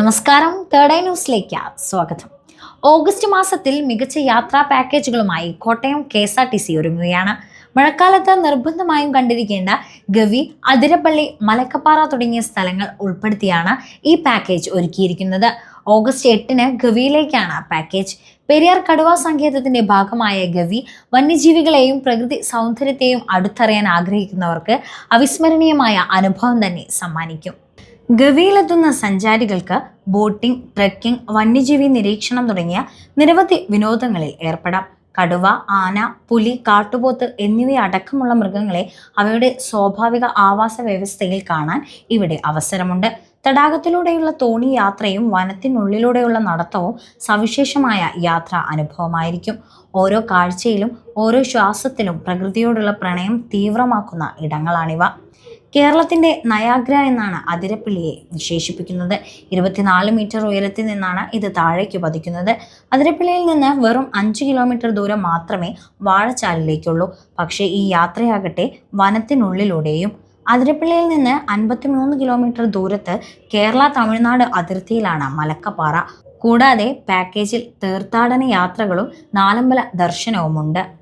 നമസ്കാരം. Third eye ന്യൂസിലേക്ക് സ്വാഗതം. ഓഗസ്റ്റ് മാസത്തിൽ മികച്ച യാത്രാ പാക്കേജുകളുമായി Kottayam K S R T C ഒരുങ്ങുകയാണ്. മഴക്കാലത്ത് നിർബന്ധമായും കണ്ടിരിക്കേണ്ട ഗവി അതിരപ്പള്ളി മലക്കപ്പാറ തുടങ്ങിയ സ്ഥലങ്ങൾ ഉൾപ്പെടുത്തിയാണ് ഈ പാക്കേജ് ഒരുക്കിയിരിക്കുന്നത്. ഓഗസ്റ്റ് എട്ടിന് ഗവിയിലേക്കാണ് പാക്കേജ്. പെരിയാർ കടുവ സങ്കേതത്തിന്റെ ഭാഗമായ ഗവി വന്യജീവികളെയും പ്രകൃതി സൗന്ദര്യത്തെയും അടുത്തറിയാൻ ആഗ്രഹിക്കുന്നവർക്ക് അവിസ്മരണീയമായ അനുഭവം തന്നെ സമ്മാനിക്കും. ഗവിയിലെത്തുന്ന സഞ്ചാരികൾക്ക് ബോട്ടിംഗ് ട്രക്കിംഗ് വന്യജീവി നിരീക്ഷണം തുടങ്ങിയ നിരവധി വിനോദങ്ങളിൽ ഏർപ്പെടാം. കടുവ ആന പുലി കാട്ടുപോത്ത് എന്നിവയടക്കമുള്ള മൃഗങ്ങളെ അവയുടെ സ്വാഭാവിക ആവാസ വ്യവസ്ഥയിൽ കാണാൻ ഇവിടെ അവസരമുണ്ട്. തടാകത്തിലൂടെയുള്ള തോണി യാത്രയും വനത്തിനുള്ളിലൂടെയുള്ള നടത്തവും സവിശേഷമായ യാത്രാ അനുഭവമായിരിക്കും. ഓരോ കാഴ്ചയിലും ഓരോ ശ്വാസത്തിലും പ്രകൃതിയോടുള്ള പ്രണയം തീവ്രമാക്കുന്ന ഇടങ്ങളാണിവ. കേരളത്തിന്റെ നയാഗ്ര എന്നാണ് അതിരപ്പിള്ളിയെ വിശേഷിപ്പിക്കുന്നത്. ഇരുപത്തിനാല് മീറ്റർ ഉയരത്തിൽ നിന്നാണ് ഇത് താഴേക്ക് പതിക്കുന്നത്. അതിരപ്പിള്ളിയിൽ നിന്ന് വെറും അഞ്ച് കിലോമീറ്റർ ദൂരം മാത്രമേ വാഴച്ചാലിലേക്കുള്ളൂ. പക്ഷേ ഈ യാത്രയാകട്ടെ വനത്തിനുള്ളിലൂടെയും. അതിരപ്പിള്ളിയിൽ നിന്ന് അൻപത്തിമൂന്ന് കിലോമീറ്റർ ദൂരത്ത് കേരള തമിഴ്നാട് അതിർത്തിയിലാണ് മലക്കപ്പാറ. കൂടാതെ പാക്കേജിൽ തീർത്ഥാടന യാത്രകളും നാലമ്പല ദർശനവുമുണ്ട്.